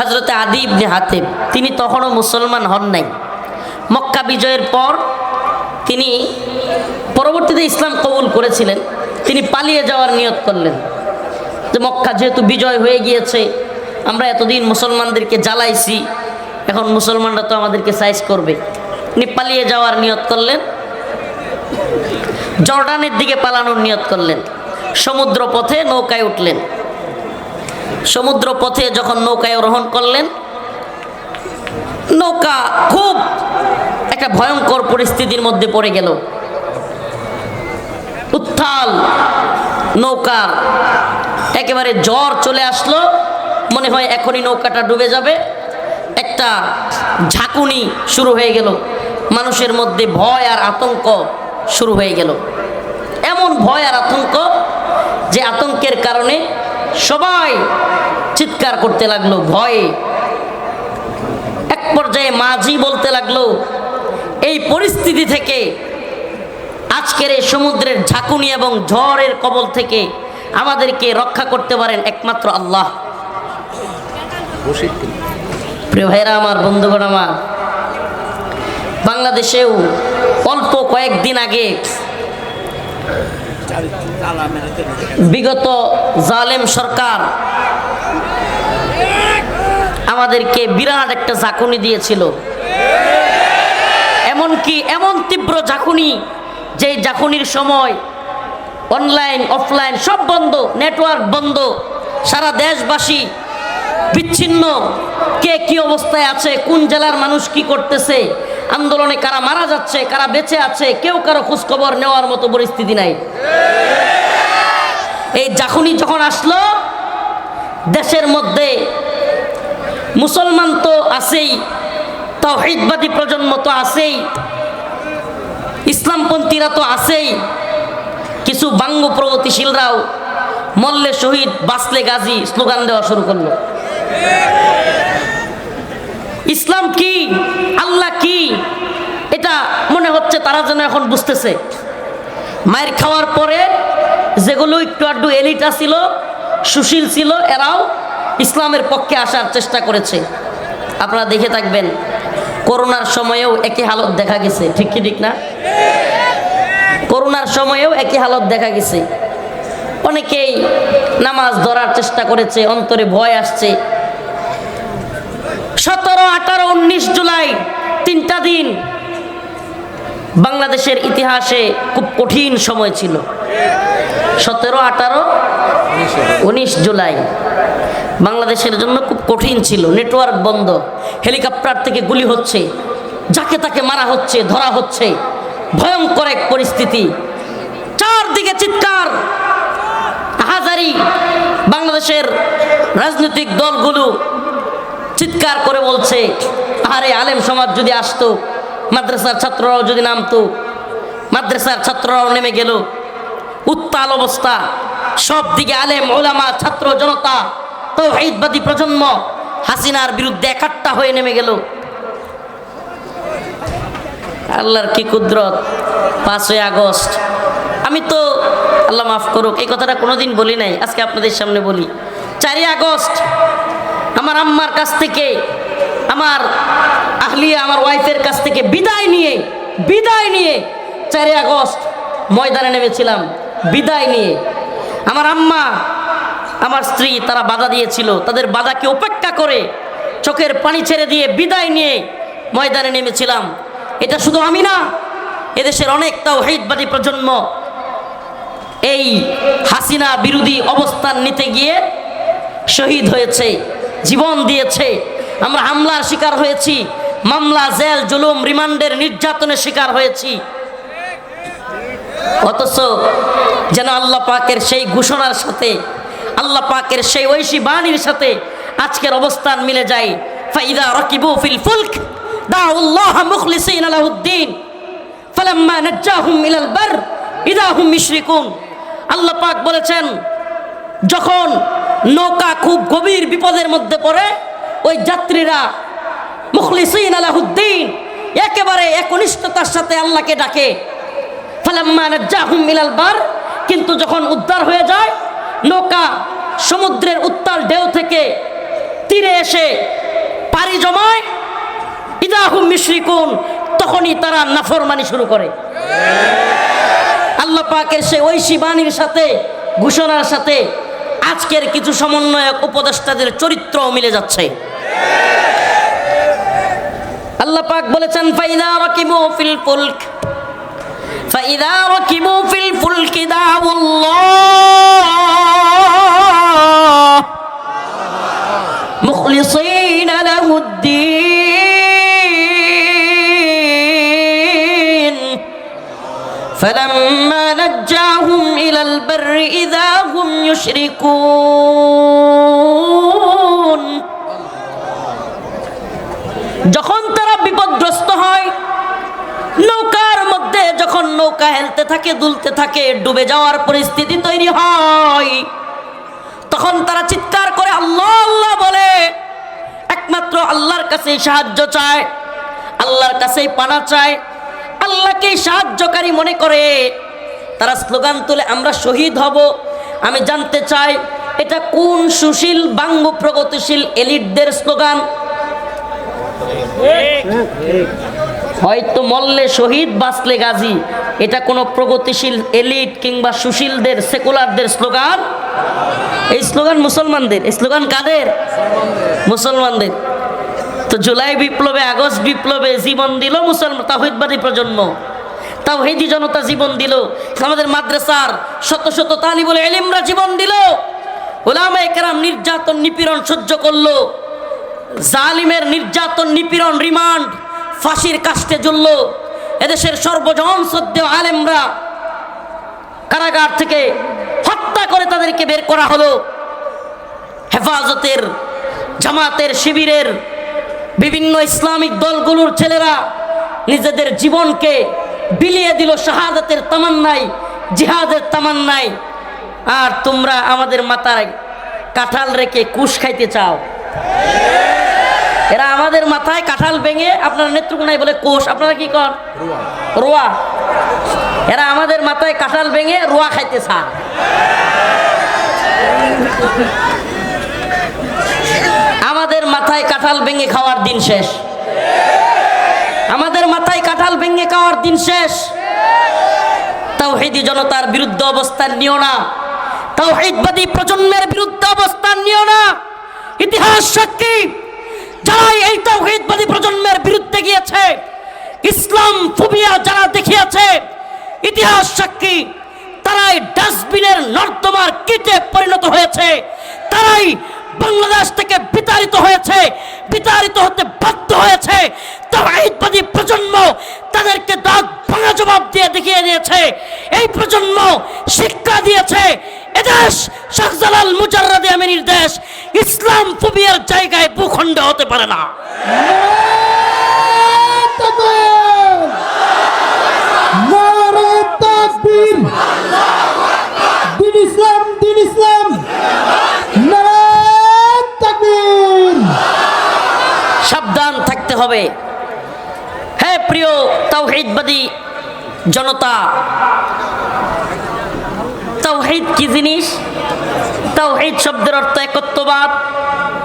হজরতে আদি ইবনে হাতেব, তিনি তখনও মুসলমান হন নাই। মক্কা বিজয়ের পর তিনি পরবর্তীতে ইসলাম কবুল করেছিলেন। তিনি পালিয়ে যাওয়ার নিয়ত করলেন যে মক্কা যেহেতু বিজয় হয়ে গিয়েছে, আমরা এতদিন মুসলমানদেরকে জ্বালাইছি, এখন মুসলমানরা তো আমাদেরকে সাইজ করবে। তিনি পালিয়ে যাওয়ার নিয়ত করলেন, জর্ডানের দিকে পালানোর নিয়ত করলেন সমুদ্র পথে নৌকায় উঠলেন। সমুদ্র পথে যখন নৌকায় আরোহণ করলেন, নৌকা খুব একটা ভয়ঙ্কর পরিস্থিতির মধ্যে পড়ে গেল। উত্থাল নৌকার একেবারে জ্বর চলে আসলো, মনে হয় এখনই নৌকাটা ডুবে যাবে। একটা ঝাঁকুনি শুরু হয়ে গেল, মানুষের মধ্যে ভয় আর আতঙ্ক শুরু হয়ে গেল। এমন ভয় আর আতঙ্ক যে আতঙ্কের কারণে সবাই চিৎকার করতে লাগল ভয়ে। এক পর্যায়ে মাঝি বলতে লাগল এই পরিস্থিতি থেকে আজকের এই সমুদ্রের ঝাঁকুনি এবং ঝড়ের কবল থেকে আমাদেরকে রক্ষা করতে পারেন একমাত্র আল্লাহ। প্রিয় ভাইরা আমার বন্ধুগণ আমার। বাংলাদেশেও অল্প কয়েকদিন আগে বিগত জালেম সরকার আমাদেরকে বিরাট একটা ঝাঁকুনি দিয়েছিল। এমনকি এমন তীব্র ঝাঁকুনি যে ঝাঁকুনির সময় অনলাইন, অফলাইন সব বন্ধ, নেটওয়ার্ক বন্ধ, সারা দেশবাসী বিচ্ছিন্ন। কে কি অবস্থায় আছে, কোন জেলার মানুষ কি করতেছে আন্দোলনে কারা মারা যাচ্ছে, কারা বেঁচে আছে, কেউ কারও খোঁজখবর নেওয়ার মতো পরিস্থিতি নাই। এই জাখুনি যখন আসলো, দেশের মধ্যে মুসলমান তো আছেই, তাওহিদবাদী প্রজন্ম তো আছেই, ইসলামপন্থীরা তো আছেই, কিছু বাঙ্গ প্রগতিশীলরাও মল্লে শহীদ বাসলে গাজী স্লোগান দেওয়া শুরু করল। ইসলাম কি আল্লাহ এটা মনে হচ্ছে তারা যেন এখন বুঝতেছে। মায়ের খাওয়ার পরে যেগুলো একটু আড্ডু এলিটা ছিল সুশীল ছিল, এরাও ইসলামের পক্ষে আসার চেষ্টা করেছে। আপনারা দেখে থাকবেন, করোনার সময়েও একই হালত দেখা গেছে। ঠিক কি ঠিক না? করোনার সময়েও একই হালত দেখা গেছে। অনেকেই নামাজ ধরার চেষ্টা করেছে, অন্তরে ভয় আসছে। সতেরো, আঠারো, উনিশ জুলাই তিনটা দিন বাংলাদেশের ইতিহাসে খুব কঠিন সময় ছিল। সতেরো, আঠারো, উনিশ জুলাই। বাংলাদেশের জন্য খুব কঠিন ছিল। নেটওয়ার্ক বন্ধ। হেলিকপ্টার থেকে গুলি হচ্ছে। যাকে তাকে মারা হচ্ছে, ধরা হচ্ছে। ভয়ঙ্কর এক পরিস্থিতি। চারদিকে চিৎকার। হাজারি বাংলাদেশের রাজনৈতিক দলগুলো চিৎকার করে বলছে, আরে আলেম সমাজ যদি আসতো মাদ্রাসার ছাত্ররাও যদি নামতো, মাদ্রাসার ছাত্ররাও নেমে গেল। উত্তাল অবস্থা। সব দিকে আলেম, ওলামা, ছাত্র, জনতা তো তৌহিদবাদী প্রজন্ম হাসিনার বিরুদ্ধে একাট্টা হয়ে নেমে গেল। আল্লাহর কি কুদরত? পাঁচই আগস্ট। আমি তো, আল্লাহ মাফ করুক, এই কথাটা কোনোদিন বলি নাই, আজকে আপনাদের সামনে বলি। চারই আগস্ট, আমার আম্মার কাছ থেকে আমার আহলিয়া আমার ওয়াইফের কাছ থেকে বিদায় নিয়ে বিদায় নিয়ে চারই আগস্ট ময়দানে নেমেছিলাম। বিদায় নিয়ে। আমার আম্মা, আমার স্ত্রী তারা বাধা দিয়েছিল। তাদের বাধাকে উপেক্ষা করে চোখের পানি ছেড়ে দিয়ে বিদায় নিয়ে ময়দানে নেমেছিলাম। এটা শুধু আমি না, এদেশের অনেক তাও হেদবাদী প্রজন্ম এই হাসিনা বিরোধী অবস্থান নিতে গিয়ে শহীদ হয়েছে, জীবন দিয়েছে। আমরা হামলার শিকার হয়েছি, মামলা, জেল, জুলুম, রিমান্ডের নির্যাতনের শিকার হয়েছি। অথচ যেন আল্লাহ পাকের সেই ঘোষণার সাথে, আল্লাহ পাকের সেই ঐশী বাণীর সাথে আজকের অবস্থান মিলে যায়। ফাইদা মিশরিকুন। বলেছেন, যখন নৌকা খুব গভীর বিপদের মধ্যে পড়ে ওই যাত্রীরা, মুখলিসিন আলাহুদ্দিন, একেবারে একনিষ্ঠতার সাথে আল্লাহকে ডাকে। ফালাম্মা নাজ্জাহুম ইলাল বার, কিন্তু যখন উদ্ধার হয়ে যায়, নৌকা সমুদ্রের উত্তাল ঢেউ থেকে তীরে এসে পাড়ি জমায়, ইদাহুম মিশ্রিকুন, তখনই তারা নাফরমানি শুরু করে। আল্লাহ পাকের সে ঐশী বাণীর সাথে, ঘোষণার সাথে আজকের কিছু সমন্বয়ক উপদেষ্টাদের চরিত্রও মিলে যাচ্ছে। আল্লাহ পাক বলেছেন ফাইদা রাকিবু ফিল ফুলক ফাইদা রাকিবু ফিল ফুলক দাউল্লাহ মুখলিসিন লাহুদ্দিন فلما نجاهم إلى البر إذا هم يشركون যখন তারা বিপদগ্রস্ত হয়, নৌকার মধ্যে যখন নৌকা হেলতে থাকে, দুলতে থাকে, ডুবে যাওয়ার পরিস্থিতি তৈরি হয়, তখন তারা চিৎকার করে আল্লাহ আল্লাহ বলে, একমাত্র আল্লাহর কাছেই সাহায্য চায়, আল্লাহর কাছেই পানা চায়, আল্লাহকেই সাহায্যকারী মনে করে। তারা স্লোগান তুলে, আমরা শহীদ হব। আমি জানতে চাই, এটা কোন সুশীল বাঙ্গ প্রগতিশীল এলিটদের স্লোগান? হয়তো মল্লে শহীদ বাঁচলে গাজী। এটা কোনো প্রগতিশীল এলিট কিংবা সুশীলদের, সেকুলারদের স্লোগান? এই স্লোগান মুসলমানদের। স্লোগান কাদের? মুসলমানদের। তো জুলাই বিপ্লবে, আগস্ট বিপ্লবে জীবন দিল মুসলমান তাহিদবাদী প্রজন্ম। তাওহিদি জনতা জীবন দিল। আমাদের মাদ্রাসার শত শত তালি বলে এলিমরা জীবন দিল। ওলামা একরাম নির্যাতন নিপীড়ন সহ্য করল। জালিমের নির্যাতন, নিপীড়ন, রিমান্ড, ফাঁসির কাস্টে জ্বলল। এদেশের সর্বজন সদ্য আলেমরা কারাগার থেকে হত্যা করে তাদেরকে বের করা হলো। হেফাজতের, জামাতের, শিবিরের বিভিন্ন ইসলামিক দলগুলোর ছেলেরা নিজেদের জীবনকে বিলিয়ে দিল শাহাদাতের তামান্নাই জিহাদের তামান্নাই আর তোমরা আমাদের মাথায় কাঁঠাল রেখে কুশ খাইতে চাও। আমাদের মাথায় কাঁঠাল ভেঙে আপনার নেত্রকোনায় বলে কোষ আপনারা কি কর রোয়া। এরা আমাদের মাথায় কাঁঠাল ভেঙে রোয়া খাইতে চায়। আমাদের মাথায় কাঁঠাল ভেঙে খাওয়ার দিন শেষ। আমাদের মাথায় কাঁঠাল ভেঙে খাওয়ার দিন শেষ। তাওহিদি জনতার বিরুদ্ধে অবস্থান নিও না। তাওহিদবাদী প্রজন্মের বিরুদ্ধে অবস্থান নিও না। ইতিহাস সাক্ষী। যারা এই তাওহিদবাদী প্রজন্মের বিরুদ্ধে গিয়েছে, ইসলাম ফুবিয়া যারা দেখিয়েছে, ইতিহাস সাক্ষী, তারাই ডাস্টবিনের নর্দমার কিটে পরিণত হয়েছে, তারাই বাংলাদেশ থেকে বিতাড়িত হয়েছে, বিতাড়িত হতে বাধ্য হয়েছে তাওহিদবাদী প্রজন্ম তাদেরকে দাঁত ভাঙা জবাব দিয়ে দেখিয়ে দিয়েছে, এই প্রজন্ম শিক্ষা দিয়েছে, এদেশ শাহজালাল মুজাররাদে আমিনীর দেশ ইসলাম ফুবিয়ার জায়গায় ভূখণ্ড হতে পারে না। সাবধান থাকতে হবে। হ্যাঁ প্রিয় তাওহিদবাদী জনতা, তাওহিদ কি জিনিস? তাওহিদ শব্দের অর্থ একত্ববাদ।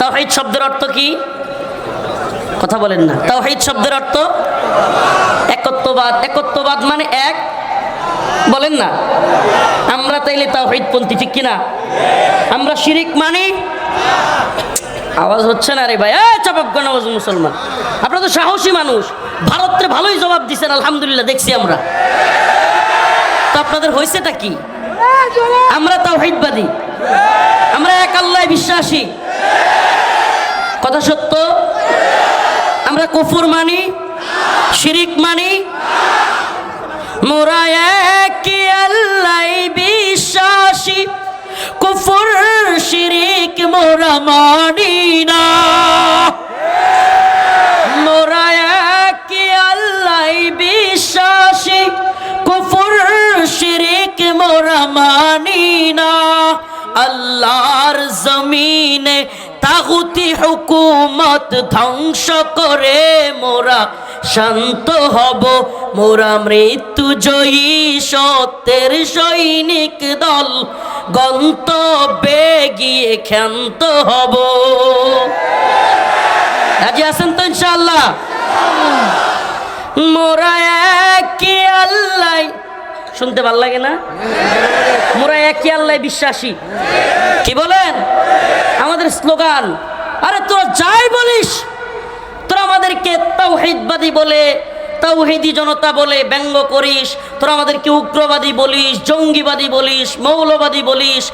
তাওহিদ শব্দের অর্থ কি? কথা বলেন না। তাওহিদ শব্দের অর্থ একত্ববাদ। একত্ববাদ মানে এক। বলেন না। আমরা তাইলে তাওহিদ পন্থী ঠিক কিনা? আমরা শিরিক মানে? আওয়াজ হচ্ছে না রে ভাই। চাপাক নওয়াজ মুসলমান। আপনারা তো সাহসী মানুষ। ভারতরে ভালোই জবাব দিচ্ছেন আলহামদুলিল্লাহ, দেখছি আমরা। তো আপনাদের হয়েছেটা কি? আমরা তাওহিদবাদী আমরা এক আল্লাহ বিশ্বাসী। কথা সত্য? আমরা কুফুর মানি, শিরিক মানি। মোরা এক আল্লাহ বিশ্বাসী। কুফুর, শিরিক মোরা মানি না। আল্লাহর জমিনে তাগুতি হুকুমত ধ্বংস করে মোরা শান্ত হব। মোরা মৃত্যু জয়ী সত্যের সৈনিক দল, গন্তব্যে গিয়ে ক্ষান্ত হব। রাজি আছেন তো ইনশাআল্লাহ? মোরা একই আল্লাহ শুনতে ভালো লাগে না? মোরা একই আল্লাহ বিশ্বাসী? কি বলেন? আমাদের স্লোগান, আরে তোরা যাই বলিস। তোরা আমাদেরকে তাওহিদবাদী বলে, তাওহিদি জনতা বলে ব্যঙ্গ করিস। তোরা আমাদেরকে উগ্রবাদী বলিস, জঙ্গিবাদী বলিস, মৌলবাদী বলিস।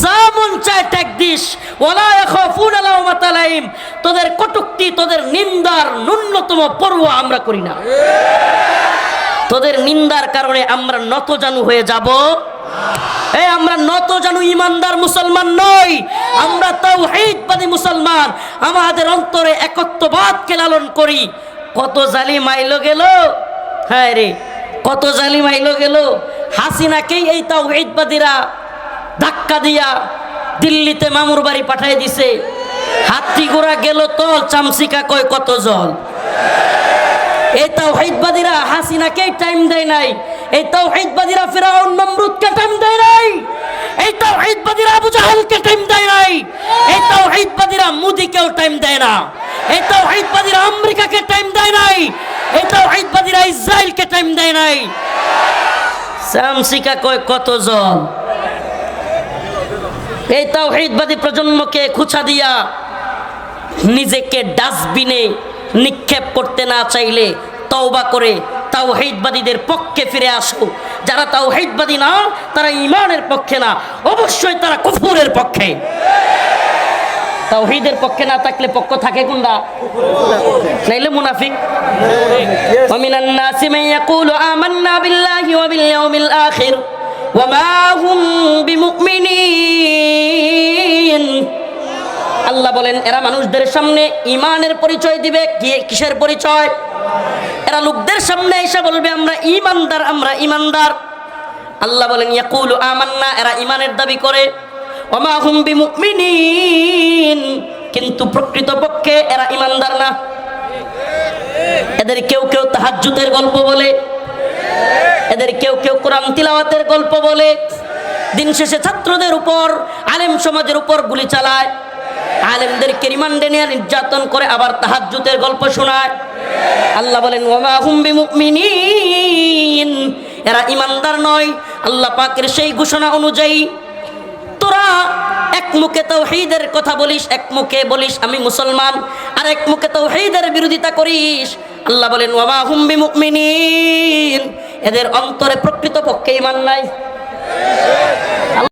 যা মন চায় ট্যাগ দিস। ওলা ইয়াখাফুন লাউমাত লাইম তোদের কটুক্তি, তোদের নিন্দার ন্যূনতম পরোয়া আমরা করি না। তোদের নিন্দার কারণে আমরা নতজানু হয়ে যাব। আমরা নত জানু ইমানদার মুসলমান নই। আমরা তাওহীদবাদী মুসলমান। আমাদের অন্তরে একত্ববাদকে লালন করি। কত জালিম আইলো গেল? হ্যাঁ রে, কত জালিম আইলো গেল? হাসিনাকেই এই তাওহীদবাদীরা ধাক্কা দিয়া দিল্লিতে মামুর বাড়ি পাঠাই দিছে। হাতি গোড়া গেল তল, চামচিকা কয় কত জল? এই তাওহীদবাদীরা হাসিনাকে টাইম দেয় নাই। এই তাওহীদবাদীরা ফিরাউন নমরুদকে টাইম দেয় নাই। এই তাওহীদবাদীরা আবু জাহেলকে টাইম দেয় নাই। এই তাওহীদবাদীরা মোদিকেও টাইম দেয় না। এই তাওহীদবাদীরা আমেরিকাকে টাইম দেয় নাই। এই তাওহীদবাদীরা ইসরায়েলকে টাইম দেয় নাই। সামসিকা কয় কত জন এই তাওহীদবাদী প্রজন্মকে খুঁচা দিয়া নিজেকে ডাস্টবিনে নিক্ষেপ করতে না চাইলে তওবা করে তাওহিদবাদীদের পক্ষে ফিরে আসো। যারা তাওহিদবাদী না তারা ইমানের পক্ষে না। অবশ্যই তারা কুফুরের পক্ষে। তাওহিদের পক্ষে না থাকলে পক্ষ থাকে কোনটা? নাইলে মুনাফিক। ওমিনান নাসি মান ইয়াকুলু আমান্না বিল্লাহি ওয়া বিল ইয়াউমিল আখির। ওয়া মা হুম বিমুমিনিন। আল্লাহ বলেন, এরা মানুষদের সামনে ইমানের পরিচয় দিবে। কি, কিসের পরিচয়? এরা লোকদের সামনে এসে বলবে, আমরা ইমানদার আমরা ইমানদার আল্লাহ বলেন, ইয়াকুলু আমান্না, এরা ইমানের দাবি করে। ওমা হুম বিমুমিনিন। কিন্তু প্রকৃতপক্ষে এরা ইমানদার না। এদের কেউ কেউ তাহাজ্জুদের গল্প বলে। এদের কেউ কেউ কোরআন তিলাওয়াতের গল্প বলে। দিন শেষে ছাত্রদের উপর, আলেম সমাজের উপর গুলি চালায়। আলেমদেরকে রিমান্ডে নিয়ে নির্যাতন করে আবার তাহাজ্জুদের গল্প শোনায়। আল্লাহ বলেন, ওমা হুম বিমুমিনিন। এরা ইমানদার নয়। আল্লাহ পাকের সেই ঘোষণা অনুযায়ী, তোরা এক মুখে তাওহীদের কথা বলিস, এক মুখে বলিস আমি মুসলমান, আর এক মুখে তাওহীদের বিরোধিতা করিস। আল্লাহ বলেন ওয়ামা হুম বিমুমিনিন। এদের অন্তরে প্রকৃতপক্ষে ইমান নাই।